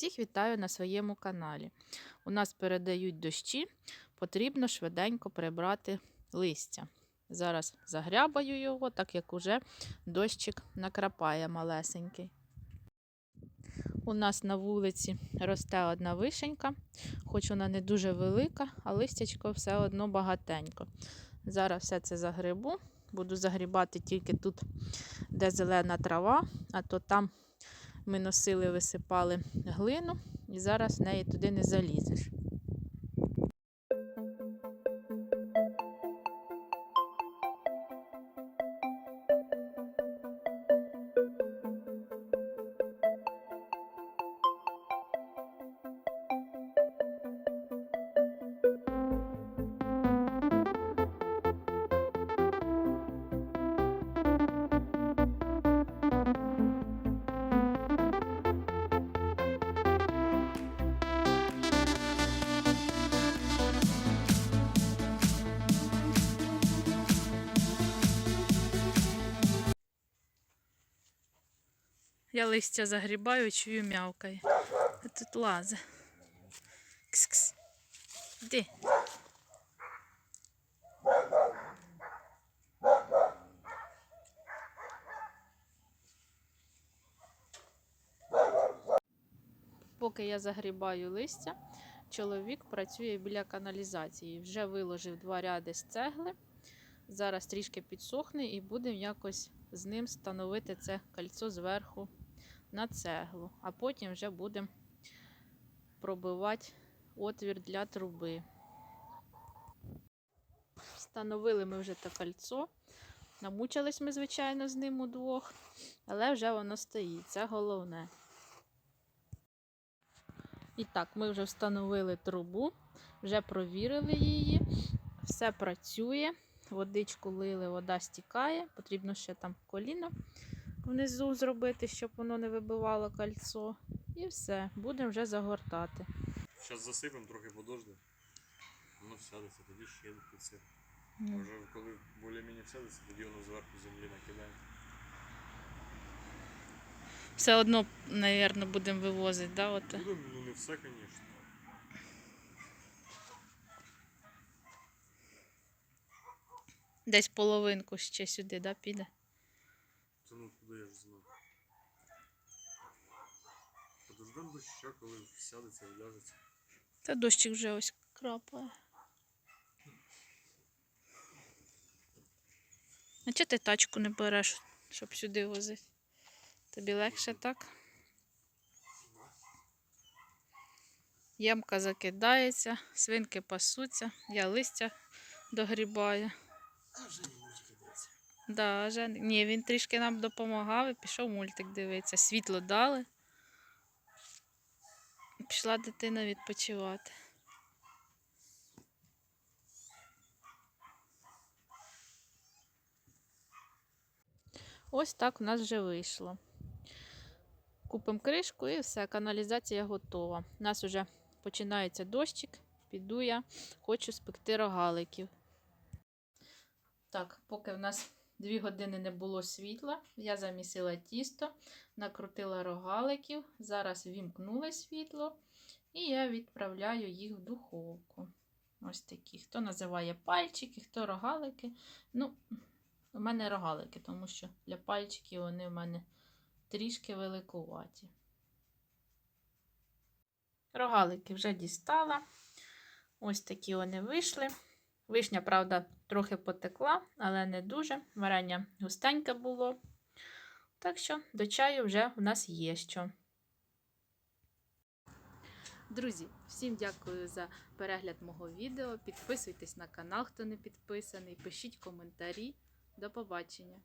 Всіх вітаю на своєму каналі. У нас передають дощі, потрібно швиденько прибрати листя. Зараз загрябаю його, так як уже дощик накрапає малесенький. У нас на вулиці росте одна вишенька, хоч вона не дуже велика, а листячко все одно багатенько. Зараз все це загребу. Буду загрібати тільки тут, де зелена трава, а то там ми носили, висипали глину, і зараз в неї туди не залізеш. Я листя загрібаю, чую м'явкає. А тут лазе. Кс-кс. Іди. Поки я загрібаю листя, чоловік працює біля каналізації. Вже виложив два ряди з цегли. Зараз трішки підсохне і будемо якось з ним встановити це кольцо зверху на цеглу, а потім вже будемо пробивати отвір для труби. Встановили ми вже те кольцо. Намучились ми, звичайно, з ним удвох, але вже воно стоїть, це головне. І так, ми вже встановили трубу, вже провірили її, все працює, водичку лили, вода стікає, потрібно ще там коліно внизу зробити, щоб воно не вибивало кольцо. І все, будемо вже загортати. Зараз засипемо, трохи подожди. Воно всядеться, тоді ще підсип. Ну, Вже коли більш-менш всядеться, тоді воно зверху землі накидаємо. Все одно, мабуть, будемо вивозити, да, от? Будемо, ну не все, звісно. десь половинку ще сюди, да, піде. Ну куди я ж знаю. Подождемо доща, коли всядеться, вляжеться. Та дощик вже ось крапає. А чого ти тачку не береш, щоб сюди возити? Тобі легше так? Ямка закидається, свинки пасуться, я листя догрібаю. А вже не мультики дивиться. Да, Жен... Ні, він трішки нам допомагав і пішов мультик дивитися. Світло дали. Пішла дитина відпочивати. Ось так у нас вже вийшло. Купимо кришку і все, каналізація готова. У нас вже починається дощик, піду я, хочу спекти рогаликів. Так, поки в нас дві години не було світла, я замісила тісто, накрутила рогаликів, зараз вімкнули світло, і я відправляю їх в духовку. Ось такі. Хто називає пальчики, хто рогалики. Ну, у мене рогалики, тому що для пальчиків вони в мене трішки великуваті. Рогалики вже дістала. Ось такі вони вийшли. Вишня, правда, трохи потекла, але не дуже. Варення густеньке було. Так що до чаю вже у нас є що. Друзі, всім дякую за перегляд мого відео. Підписуйтесь на канал, хто не підписаний. Пишіть коментарі. До побачення!